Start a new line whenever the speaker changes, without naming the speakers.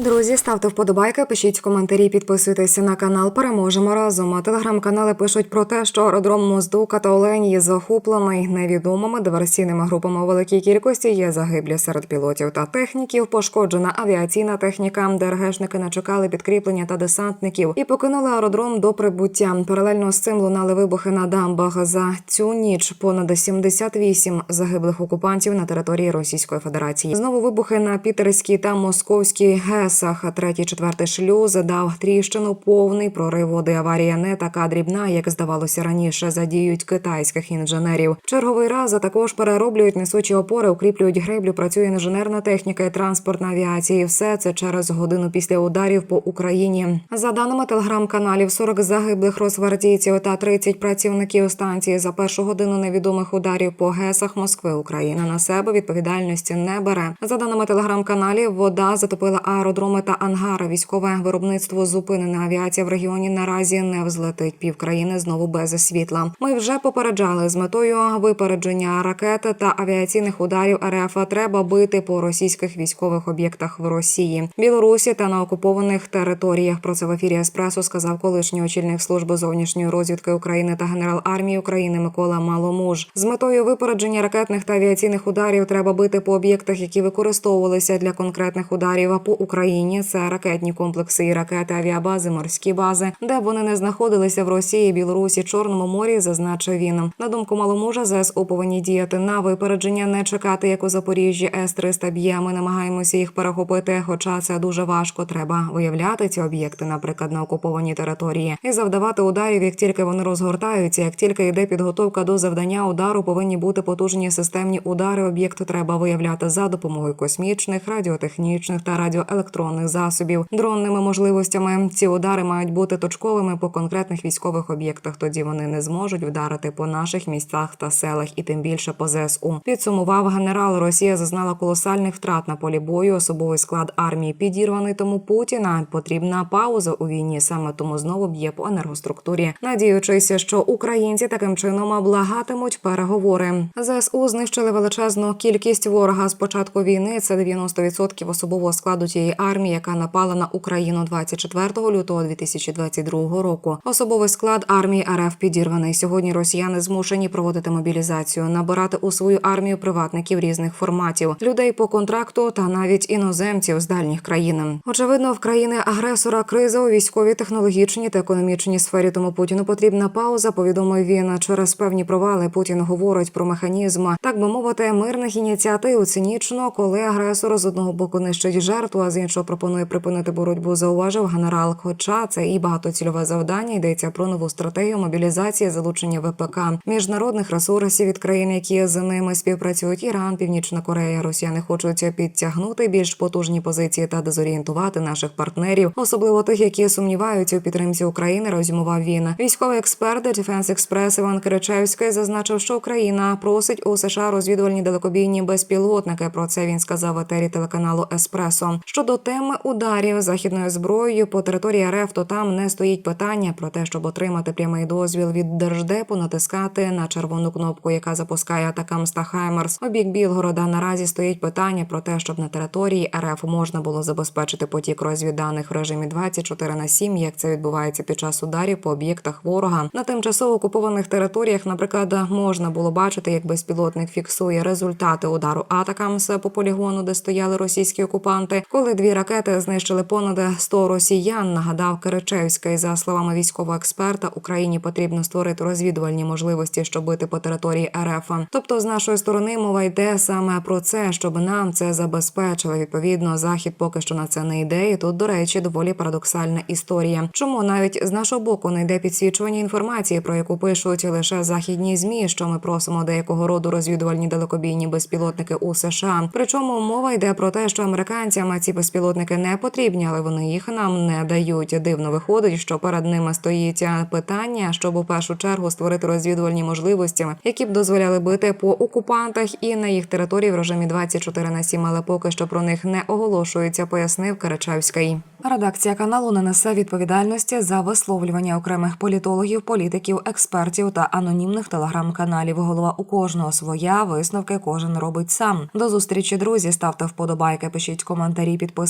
Друзі, ставте вподобайки, пишіть коментарі, підписуйтеся на канал. Переможемо разом. А телеграм-канали пишуть про те, що аеродром Моздука та Оленії захоплений невідомими диверсійними групами великій кількості. Є загиблі серед пілотів та техніків. Пошкоджена авіаційна техніка. ДРГшники не чекали підкріплення та десантників і покинули аеродром до прибуття. Паралельно з цим лунали вибухи на дамбах. За цю ніч понад 78 загиблих окупантів на території Російської Федерації. Знову вибухи на Пітерській та Московській ГЕСах. Третій, четвертий шлюз дав тріщину повний прорив води. Аварія не така дрібна, як здавалося раніше. Задіють китайських інженерів. Черговий раз також перероблюють несучі опори, укріплюють греблю. Працює інженерна техніка і транспортна авіація. І Все це через годину після ударів по Україні. За даними телеграм-каналів, 40 загиблих росгвардійців та 30 працівників станції за першу годину невідомих ударів по ГЕСах Москви. Україна на себе відповідальності не бере. За даними телеграм-каналів, вода затопила аеродроми та ангари. Військове виробництво зупинене. Авіація в регіоні наразі не взлетить. Півкраїни знову без світла. Ми вже попереджали з метою випередження ракет та авіаційних ударів РФ. Треба бити по російських військових об'єктах в Росії, Білорусі та на окупованих територіях. Про це в ефірі Еспресо сказав колишній очільник служби зовнішньої розвідки України та генерал армії України Микола Маломуж. З метою випередження ракетних та авіаційних ударів треба бити по об'єктах, які використовувалися для конкретних ударів. По Україні це ракетні комплекси і ракети, авіабази, морські бази, де б вони не знаходилися в Росії, Білорусі, Чорному морі. Зазначив він. На думку Маломужа, ЗСУ повинні діяти на випередження, не чекати, як у Запоріжжі С-300 б'є. Ми намагаємося їх перехопити, хоча це дуже важко. Треба виявляти ці об'єкти, наприклад, на окупованій території, і завдавати ударів, як тільки вони розгортаються. Як тільки йде підготовка до завдання удару, повинні бути потужні системні удари. Об'єкт треба виявляти за допомогою космічних, радіотехнічних та радіоелектронних засобів, дронними можливостями. Ці удари мають бути точковими по конкретних військових об'єктах. Тоді вони не зможуть вдарити по наших місцях та селах, і тим більше по ЗСУ. Підсумував генерал. Росія зазнала колосальних втрат на полі бою. Особовий склад армії підірваний. Тому Путіна потрібна пауза у війні. Саме тому знову б'є по енергоструктурі, надіючися, що українці таким чином облагатимуть переговори. ЗСУ знищили величезну кількість ворога з початку війни. Це 90% особового складу тієї армії, яка напала на Україну 24 лютого 2022 року. Особовий склад армії РФ підірваний. Сьогодні росіяни змушені проводити мобілізацію, набирати у свою армію приватників різних форматів, людей по контракту та навіть іноземців з дальніх країн. Очевидно, в країни агресора криза у військовій, технологічній та економічній сфері. Тому Путіну потрібна пауза. Повідомив він через певні провали. Путін говорить про механізм, так би мовити, мирних ініціатив. Цинічно, коли агресор з одного боку нищить жертву, а з іншого пропонує припинити боротьбу. Зауважив генерал. Хоча це і багатоцільове завдання йдеться про нову стратегію мобілізації, залучення ВПК, міжнародних ресурсів від країн, які з ними співпрацюють. Іран, Північна Корея, Росіяни хочуть підтягнути більш потужні позиції та дезорієнтувати наших партнерів, особливо тих, які сумніваються у підтримці України. Розумував він. Військовий експерт Defense Express Іван Киричевський зазначив, що Україна просить у США розвідувальні далекобійні безпілотники. Про це він сказав етері телеканалу Еспресо. Щодо теми ударів західною зброєю по території РФ, то там не стоїть питання про те, щоб отримати прямий дозвіл від держдепу, натискати на червону кнопку, яка запускає атакам Стахаймерс. У бік Білгорода наразі стоїть питання про те, щоб на території РФ можна було забезпечити потік розвідданих в режимі 24 на 7, як це відбувається під час ударів по об'єктах ворога на тимчасово окупованих територіях. Наприклад, можна було бачити, як безпілотник фіксує результати удару атакамс по полігону, де стояли російські окупанти, коли дві ракети знищили понад 100 росіян. Нагадав Киричевський за словами військового експерта, Україні потрібно створити розвідувальні можливості, щоб бити по території РФ. Тобто, з нашої сторони мова йде саме про це, щоб нам це забезпечили. Відповідно, захід поки що на це не йде. І тут, до речі, доволі парадоксальна історія. Чому навіть з нашого боку не йде підсвічування інформації, про яку пишуть лише західні змі, що ми просимо деякого роду розвідувальні далекобійні безпілотники у США. Причому мова йде про те, що американцям ці безпілотники не потрібні, але вони їх нам не дають. Дивно виходить, що перед ними стоїть питання, щоб у першу чергу створити розвідувальні можливості, які б дозволяли бити по окупантах і на їх території в режимі 24 на 7, але поки що про них не оголошується, пояснив Карачевський. Редакція каналу не несе відповідальності за висловлювання окремих політологів, політиків, експертів та анонімних телеграм-каналів. Голова у кожного своя висновки кожен робить сам. До зустрічі, друзі. Ставте вподобайки, пишіть коментарі, підписуйтесь